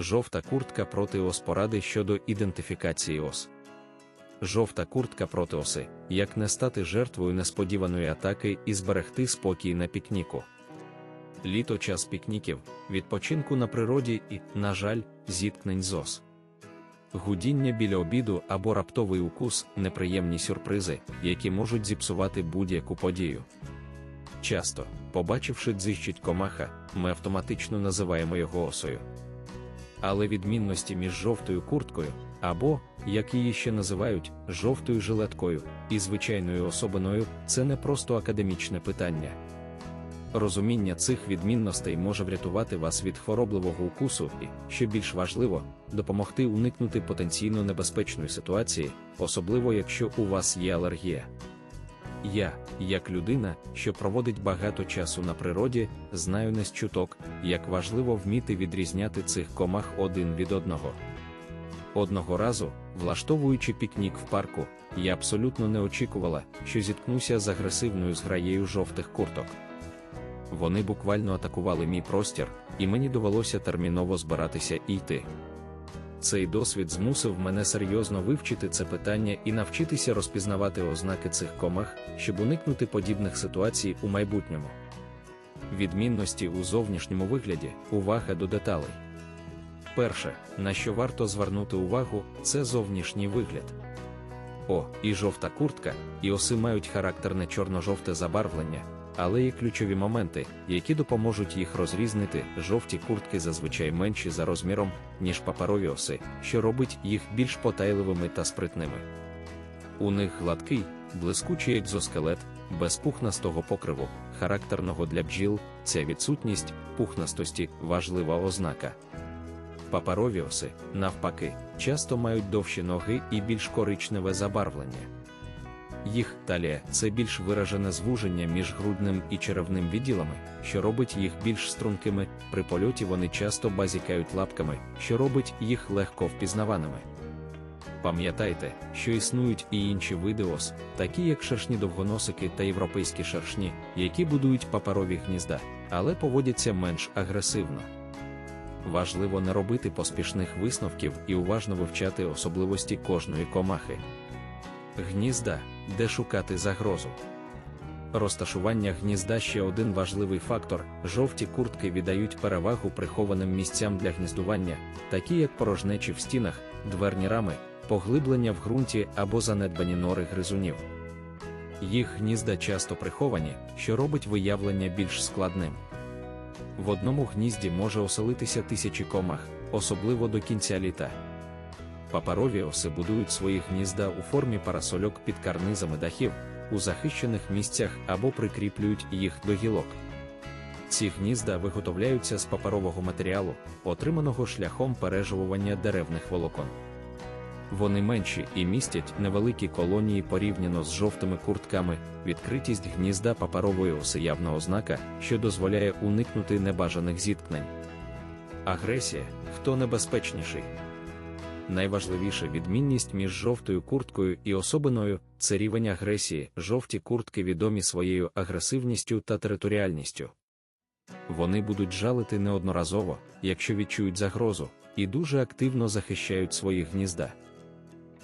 Жовта куртка проти ос поради щодо ідентифікації ос. Жовта куртка проти оси, як не стати жертвою несподіваної атаки і зберегти спокій на пікніку. Літо час пікніків, відпочинку на природі і, на жаль, зіткнень з ос. Гудіння біля обіду або раптовий укус неприємні сюрпризи, які можуть зіпсувати будь-яку подію. Часто, побачивши дзищить комаха, ми автоматично називаємо його осою. Але відмінності між жовтою курткою або, як її ще називають, жовтою жилеткою і звичайною особиною це не просто академічне питання. Розуміння цих відмінностей може врятувати вас від хворобливого укусу і, що більш важливо, допомогти уникнути потенційно небезпечної ситуації, особливо якщо у вас є алергія. Я, як людина, що проводить багато часу на природі, знаю не з чуток, як важливо вміти відрізняти цих комах один від одного. Одного разу, влаштовуючи пікнік в парку, я абсолютно не очікувала, що зіткнуся з агресивною зграєю жовтих курток. Вони буквально атакували мій простір, і мені довелося терміново збиратися і йти. Цей досвід змусив мене серйозно вивчити це питання і навчитися розпізнавати ознаки цих комах, щоб уникнути подібних ситуацій у майбутньому. Відмінності у зовнішньому вигляді, увага до деталей. Перше, на що варто звернути увагу, це зовнішній вигляд. О, і жовта куртка, і оси мають характерне чорно-жовте забарвлення, але є ключові моменти, які допоможуть їх розрізнити. Жовті куртки зазвичай менші за розміром, ніж паперові оси, що робить їх більш потайливими та спритними. У них гладкий, блискучий екзоскелет, без пухнастого покриву, характерного для бджіл, ця відсутність пухнастості важлива ознака. Паперові оси, навпаки, часто мають довші ноги і більш коричневе забарвлення. Їх талія це більш виражене звуження між грудним і черевним відділами, що робить їх більш стрункими, при польоті вони часто базікають лапками, що робить їх легко впізнаваними. Пам'ятайте, що існують і інші види ос, такі як шершні довгоносики та європейські шершні, які будують паперові гнізда, але поводяться менш агресивно. Важливо не робити поспішних висновків і уважно вивчати особливості кожної комахи. Гнізда, де шукати загрозу. Розташування гнізда ще один важливий фактор: жовті куртки віддають перевагу прихованим місцям для гніздування, такі як порожнечі в стінах, дверні рами, поглиблення в ґрунті або занедбані нори гризунів. Їх гнізда часто приховані, що робить виявлення більш складним. В одному гнізді може оселитися тисячі комах, особливо до кінця літа. Паперові оси будують свої гнізда у формі парасольок під карнизами дахів, у захищених місцях або прикріплюють їх до гілок. Ці гнізда виготовляються з паперового матеріалу, отриманого шляхом переживування деревних волокон. Вони менші і містять невеликі колонії порівняно з жовтими куртками, відкритість гнізда паперової оси явна ознака, що дозволяє уникнути небажаних зіткнень. Агресія хто небезпечніший. Найважливіша відмінність між жовтою курткою і особиною це рівень агресії. Жовті куртки відомі своєю агресивністю та територіальністю. Вони будуть жалити неодноразово, якщо відчують загрозу, і дуже активно захищають свої гнізда.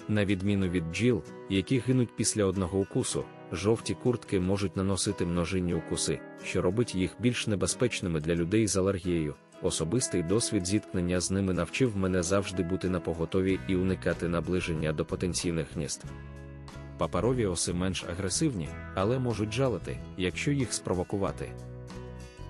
На відміну від бджіл, які гинуть після одного укусу, жовті куртки можуть наносити множинні укуси, що робить їх більш небезпечними для людей з алергією. Особистий досвід зіткнення з ними навчив мене завжди бути на поготові і уникати наближення до потенційних гнізд. Паперові оси менш агресивні, але можуть жалити, якщо їх спровокувати.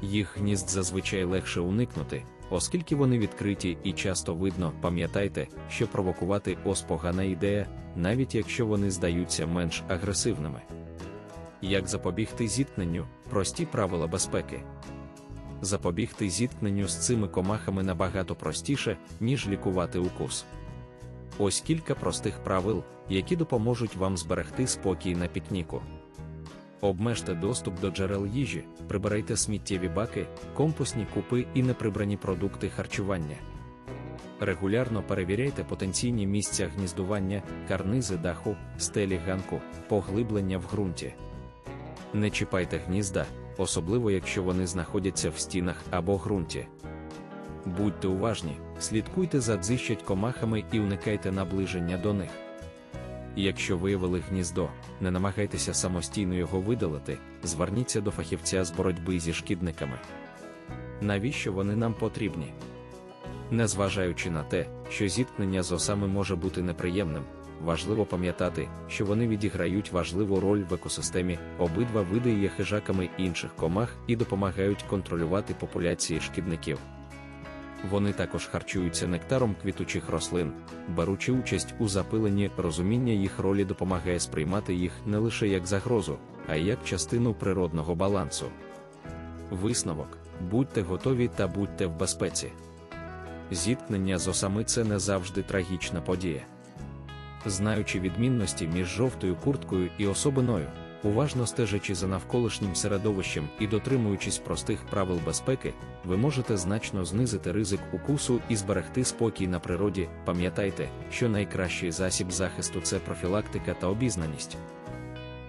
Їх гнізд зазвичай легше уникнути, оскільки вони відкриті і часто видно, пам'ятайте, що провокувати ос погана ідея, навіть якщо вони здаються менш агресивними. Як запобігти зіткненню, прості правила безпеки. Запобігти зіткненню з цими комахами набагато простіше, ніж лікувати укус. Ось кілька простих правил, які допоможуть вам зберегти спокій на пікніку. Обмежте доступ до джерел їжі, прибирайте сміттєві баки, компостні купи і неприбрані продукти харчування. Регулярно перевіряйте потенційні місця гніздування, карнизи даху, стелі ганку, поглиблення в ґрунті. Не чіпайте гнізда, особливо якщо вони знаходяться в стінах або ґрунті. Будьте уважні, слідкуйте за дзищать комахами і уникайте наближення до них. Якщо виявили гніздо, не намагайтеся самостійно його видалити, зверніться до фахівця з боротьби зі шкідниками. Навіщо вони нам потрібні? Незважаючи на те, що зіткнення з осами може бути неприємним, важливо пам'ятати, що вони відіграють важливу роль в екосистемі, обидва види є хижаками інших комах і допомагають контролювати популяції шкідників. Вони також харчуються нектаром квітучих рослин, беручи участь у запиленні, розуміння їх ролі допомагає сприймати їх не лише як загрозу, а й як частину природного балансу. Висновок: будьте готові та будьте в безпеці. Зіткнення з осами це не завжди трагічна подія. Знаючи відмінності між жовтою курткою і особиною, уважно стежачи за навколишнім середовищем і дотримуючись простих правил безпеки, ви можете значно знизити ризик укусу і зберегти спокій на природі. Пам'ятайте, що найкращий засіб захисту це профілактика та обізнаність.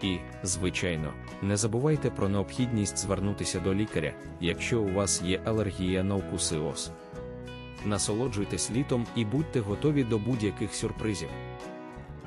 І, звичайно, не забувайте про необхідність звернутися до лікаря, якщо у вас є алергія на укуси ос. Насолоджуйтесь літом і будьте готові до будь-яких сюрпризів.